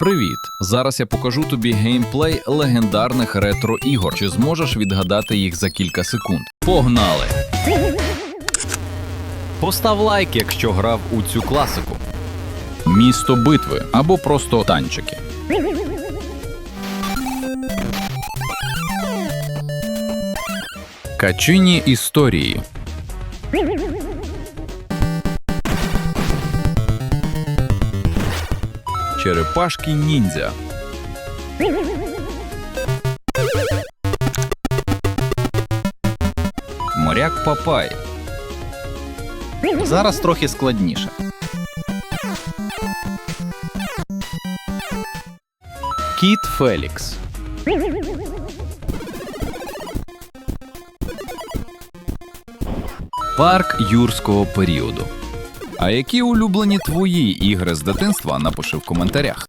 Привіт! Зараз я покажу тобі геймплей легендарних ретро ігор. Чи зможеш відгадати їх за кілька секунд? Погнали! Постав лайк, якщо грав у цю класику. Місто битви або просто танчики. Качині історії. Черепашки ніндзя. Моряк Папай. Зараз трохи складніше. Кіт Фелікс. Парк юрського періоду. А які улюблені твої ігри з дитинства напиши в коментарях.